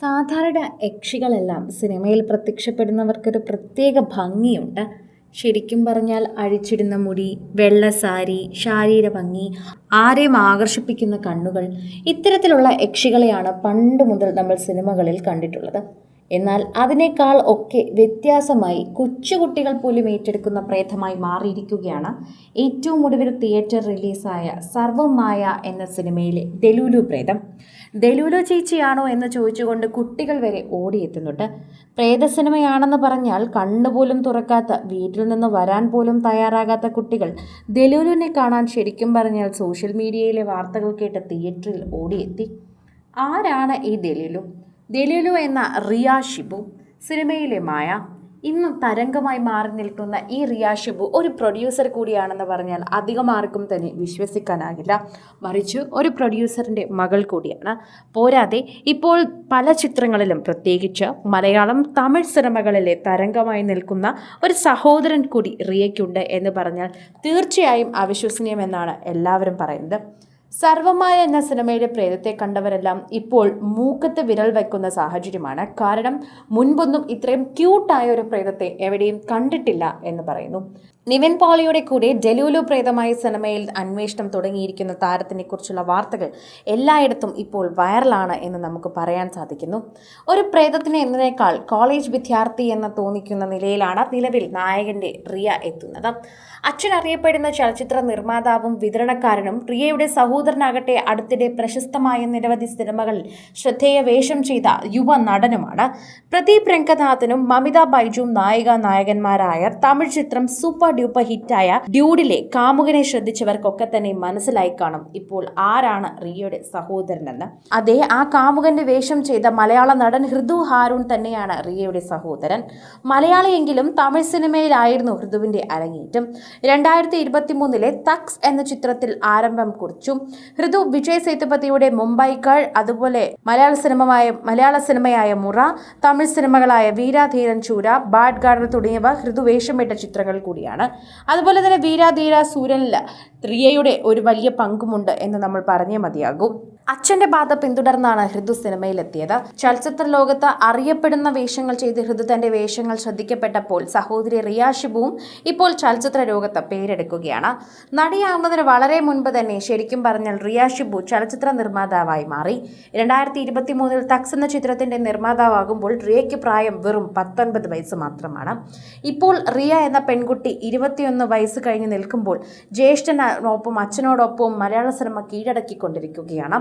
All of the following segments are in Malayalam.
സാധാരണ യക്ഷികളെല്ലാം സിനിമയിൽ പ്രത്യക്ഷപ്പെടുന്നവർക്കൊരു പ്രത്യേക ഭംഗിയുണ്ട്. ശരിക്കും പറഞ്ഞാൽ അഴിച്ചിടുന്ന മുടി വെള്ളസാരി ശാരീര ഭംഗി ആരെയും ആകർഷിപ്പിക്കുന്ന കണ്ണുകൾ ഇത്തരത്തിലുള്ള യക്ഷികളെയാണ് പണ്ട് മുതൽ നമ്മൾ സിനിമകളിൽ കണ്ടിട്ടുള്ളത്. എന്നാൽ അതിനേക്കാൾ ഒക്കെ വ്യത്യാസമായി കൊച്ചുകുട്ടികൾ പോലും ഏറ്റെടുക്കുന്ന പ്രേതമായി മാറിയിരിക്കുകയാണ്. ഏറ്റവും ഒടുവിൽ തിയേറ്റർ റിലീസായ സർവമായ എന്ന സിനിമയിലെ ദലൂലു പ്രേതം. ദലൂലു ചേച്ചിയാണോ എന്ന് ചോദിച്ചുകൊണ്ട് കുട്ടികൾ വരെ ഓടിയെത്തുന്നുണ്ട്. പ്രേത സിനിമയാണെന്ന് പറഞ്ഞാൽ കണ്ണുപോലും തുറക്കാത്ത വീട്ടിൽ നിന്ന് വരാൻ പോലും തയ്യാറാകാത്ത കുട്ടികൾ ദലൂലുവിനെ കാണാൻ ശരിക്കും പറഞ്ഞാൽ സോഷ്യൽ മീഡിയയിലെ വാർത്തകൾ കേട്ട് തിയേറ്ററിൽ ഓടിയെത്തി. ആരാണ് ഈ ദലീലു? ദലീലു എന്ന റിയ ഷിബു സിനിമയിലെ മായ. ഇന്നും തരംഗമായി മാറി നിൽക്കുന്ന ഈ റിയ ഷിബു ഒരു പ്രൊഡ്യൂസർ കൂടിയാണെന്ന് പറഞ്ഞാൽ അധികം ആർക്കും തന്നെ വിശ്വസിക്കാനാകില്ല. മറിച്ച് ഒരു പ്രൊഡ്യൂസറിന്റെ മകൾ കൂടിയാണ്. പോരാതെ ഇപ്പോൾ പല ചിത്രങ്ങളിലും പ്രത്യേകിച്ച് മലയാളം തമിഴ് സിനിമകളിലെ തരംഗമായി നിൽക്കുന്ന ഒരു സഹോദരൻ കൂടി റിയയ്ക്കുണ്ട് എന്ന് പറഞ്ഞാൽ തീർച്ചയായും അവിശ്വസനീയമെന്നാണ് എല്ലാവരും പറയുന്നത്. സർവമായ എന്ന സിനിമയുടെ പ്രേതത്തെ കണ്ടവരെല്ലാം ഇപ്പോൾ മൂക്കത്ത് വിരൽ വയ്ക്കുന്ന സാഹചര്യമാണ്. കാരണം മുൻപൊന്നും ഇത്രയും ക്യൂട്ടായ ഒരു പ്രേതത്തെ എവിടെയും കണ്ടിട്ടില്ല എന്ന് പറയുന്നു. നിവിൻ പോളിയുടെ കൂടെ ഡെലുലു പ്രേതമായ സിനിമയിൽ അന്വേഷണം തുടങ്ങിയിരിക്കുന്ന താരത്തിനെ കുറിച്ചുള്ള വാർത്തകൾ എല്ലായിടത്തും ഇപ്പോൾ വൈറലാണ് എന്ന് നമുക്ക് പറയാൻ സാധിക്കുന്നു. ഒരു പ്രേതത്തിന് എന്നതിനേക്കാൾ കോളേജ് വിദ്യാർത്ഥി എന്ന് തോന്നിക്കുന്ന നിലയിലാണ് നിലവിൽ നായകന്റെ റിയ എത്തുന്നത്. അച്ഛൻ അറിയപ്പെടുന്ന ചലച്ചിത്ര നിർമ്മാതാവും വിതരണക്കാരനും റിയയുടെ സഹോദരനാകട്ടെ അടുത്തിടെ പ്രശസ്തമായ നിരവധി സിനിമകളിൽ ശ്രദ്ധേയ വേഷം ചെയ്ത യുവ നടനുമാണ്. പ്രദീപ് രംഗനാഥനും മമിത ബൈജുവും നായിക നായകന്മാരായ തമിഴ് ചിത്രം സൂപ്പർ ഡ്യൂപ്പർ ഹിറ്റായ ഡ്യൂഡിലെ കാമുകനെ ശ്രദ്ധിച്ചവർക്കൊക്കെ തന്നെ മനസ്സിലായി കാണും. ഇപ്പോൾ ആരാണ് റിയയുടെ സഹോദരനെന്ന്? അതെ ആ കാമുകന്റെ വേഷം ചെയ്ത മലയാള നടൻ ഹൃദു ഹാരൂൺ തന്നെയാണ് റിയയുടെ സഹോദരൻ. മലയാളിയെങ്കിലും തമിഴ് സിനിമയിലായിരുന്നു ഹൃദുവിന്റെ അരങ്ങേറ്റം. രണ്ടായിരത്തി ഇരുപത്തി മൂന്നിലെ തക്സ് എന്ന ചിത്രത്തിൽ ആരംഭം കുറിച്ചു ഹൃദു വിജയ് സേതുപതിയുടെ മുംബൈക്കാൾ അതുപോലെ മലയാള സിനിമയായ മലയാള സിനിമയായ മുറ തമിഴ് സിനിമകളായ വീരാധീരൻ ചൂര ബാഡ് ഗാർഡർ തുടങ്ങിയവ ഋതു വേഷമിട്ട ചിത്രങ്ങൾ കൂടിയാണ്. അതുപോലെ തന്നെ വീരാധീര സൂര്യനിൽ റിയയുടെ ഒരു വലിയ പങ്കുമുണ്ട് എന്ന് നമ്മൾ പറഞ്ഞേ മതിയാകും. അച്ഛന്റെ ബാധ പിന്തുടർന്നാണ് ഹൃദു സിനിമയിലെത്തിയത്. ചലച്ചിത്ര ലോകത്ത് അറിയപ്പെടുന്ന വേഷങ്ങൾ ചെയ്ത് ഹൃദു തന്റെ വേഷങ്ങൾ ശ്രദ്ധിക്കപ്പെട്ടപ്പോൾ സഹോദരി റിയ ഷിബുവും ഇപ്പോൾ ചലച്ചിത്ര ലോകത്ത് പേരെടുക്കുകയാണ്. നടിയാവുന്നതിന് വളരെ മുൻപ് തന്നെ ശരിക്കും പറഞ്ഞാൽ റിയ ഷിബു ചലച്ചിത്ര നിർമ്മാതാവായി മാറി. രണ്ടായിരത്തി ഇരുപത്തി മൂന്നിൽ തക്സ് എന്ന ചിത്രത്തിന്റെ നിർമ്മാതാവാകുമ്പോൾ റിയയ്ക്ക് പ്രായം വെറും പത്തൊൻപത് വയസ്സ് മാത്രമാണ്. ഇപ്പോൾ റിയ എന്ന പെൺകുട്ടി ഇരുപത്തിയൊന്ന് വയസ്സ് കഴിഞ്ഞ് നിൽക്കുമ്പോൾ ജ്യേഷ്ഠനൊപ്പം അച്ഛനോടൊപ്പവും മലയാള സിനിമ കീഴടക്കിക്കൊണ്ടിരിക്കുകയാണ്.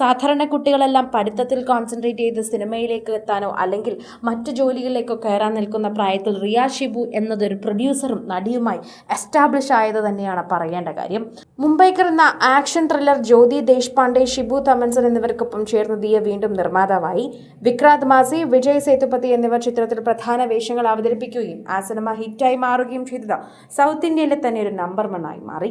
സാധാരണ കുട്ടികളെല്ലാം പഠിത്തത്തിൽ കോൺസെൻട്രേറ്റ് ചെയ്ത് സിനിമയിലേക്ക് എത്താനോ അല്ലെങ്കിൽ മറ്റു ജോലികളിലേക്കോ കയറാൻ നിൽക്കുന്ന പ്രായത്തിൽ റിയ ഷിബു എന്നതൊരു പ്രൊഡ്യൂസറും നടിയുമായി എസ്റ്റാബ്ലിഷ് ആയത് തന്നെയാണ് പറയേണ്ട കാര്യം. മുംബൈക്കർ എന്ന ആക്ഷൻ ത്രില്ലർ ജ്യോതി ദേശ്പാണ്ഡെ ഷിബു തമൻസൻ എന്നിവർക്കൊപ്പം ചേർന്ന് ദിയ വീണ്ടും നിർമ്മാതാവായി. വിക്രാന്ത് മാസി വിജയ് സേതുപതി എന്നിവർ ചിത്രത്തിൽ പ്രധാന വേഷങ്ങൾ അവതരിപ്പിക്കുകയും ആ സിനിമ ഹിറ്റായി മാറുകയും ചെയ്തത് സൗത്ത് ഇന്ത്യയിലെ തന്നെ ഒരു നമ്പർ വണ്ണായി മാറി.